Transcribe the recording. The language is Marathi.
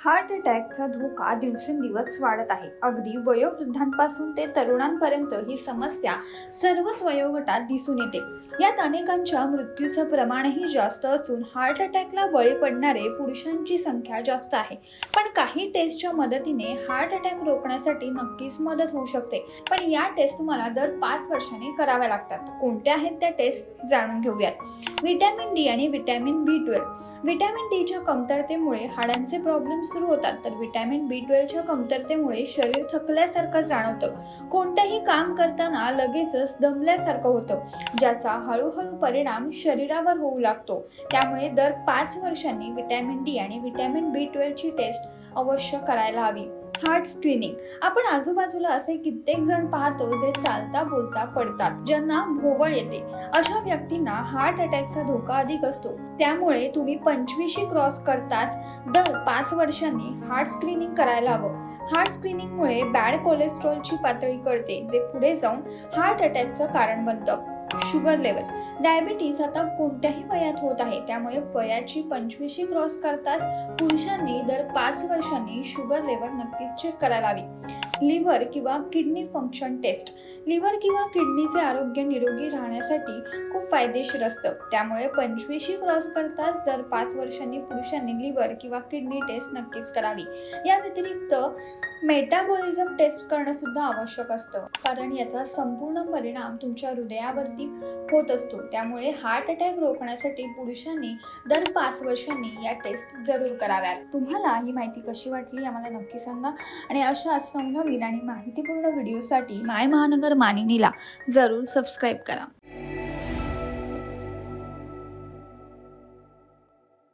हार्ट अटॅकचा धोका दिवसेंदिवस वाढत आहे. अगदी वयोवृद्धांपासून ते तरुणांपर्यंत ही समस्या सर्वच वयोगटात दिसून येते. यात अनेकांच्या मृत्यूचं प्रमाणही जास्त असून हार्ट अटॅकला बळी पडणारे पुरुषांची संख्या जास्त आहे. पण काही टेस्टच्या मदतीने हार्ट अटॅक रोखण्यासाठी नक्कीच मदत होऊ शकते. पण या टेस्ट तुम्हाला दर पाच वर्षांनी कराव्या लागतात. कोणत्या आहेत त्या टेस्ट जाणून घेऊयात. व्हिटॅमिन डी आणि व्हिटॅमिन बी ट्वेल्व. व्हिटॅमिन डीच्या कमतरतेमुळे हाडांचे प्रॉब्लेम सुरू होतात. तर विटॅमिन बी ट्वेल्वच्या कमतरतेमुळे शरीर थकल्यासारखं जाणवतं. कोणतंही काम करताना लगेचच दमल्यासारखं होतं. ज्याचा हळूहळू परिणाम शरीरावर होऊ लागतो. त्यामुळे दर पाच वर्षांनी विटॅमिन डी आणि विटॅमिन बी ट्वेल्वची टेस्ट अवश्य करायला हवी. Heart screening. आपण आजूबाजूला असे कित्येक जण पाहतो जे चालता बोलता पडतात ज्यांना भोवळ येते. अशा व्यक्तींना हार्ट अटॅकचा धोका अधिक असतो. त्यामुळे तुम्ही पंचवीशी क्रॉस करताच दर पाच वर्षांनी हार्ट स्क्रीनिंग करायला हवं. हार्ट स्क्रीनिंगमुळे बॅड कोलेस्ट्रॉलची पातळी कळते जे पुढे जाऊन हार्ट अटॅकचं कारण बनतं. Sugar level. डायबिटीज आता कोणत्याही वयात होत आहे त्यामुळे वयाची पंचवीशी क्रॉस करताच पुरुषांनी दर पाच वर्षांनी शुगर लेवल नक्कीच चेक करायला हवी. लिव्हर किंवा किडनी फंक्शन टेस्ट. लिव्हर किंवा किडनीचे आरोग्य निरोगी राहण्यासाठी खूप फायदेशीर असतं. त्यामुळे पंचवीशी क्रॉस करताच दर पाच वर्षांनी पुरुषांनी लिव्हर किंवा किडनी टेस्ट नक्कीच करावी. या व्यतिरिक्त मेटाबॉलिझम टेस्ट करणं सुद्धा आवश्यक असतं. कारण याचा संपूर्ण परिणाम तुमच्या हृदयावरती होत असतो. त्यामुळे हार्ट अटॅक रोखण्यासाठी पुरुषांनी दर पाच वर्षांनी या टेस्ट जरूर कराव्यात. तुम्हाला ही माहिती कशी वाटली आम्हाला नक्की सांगा. आणि अशाच नवनवीन आणि माहितीपूर्ण व्हिडिओसाठी माय महानगर मानिनीला जरूर सबस्क्राईब करा.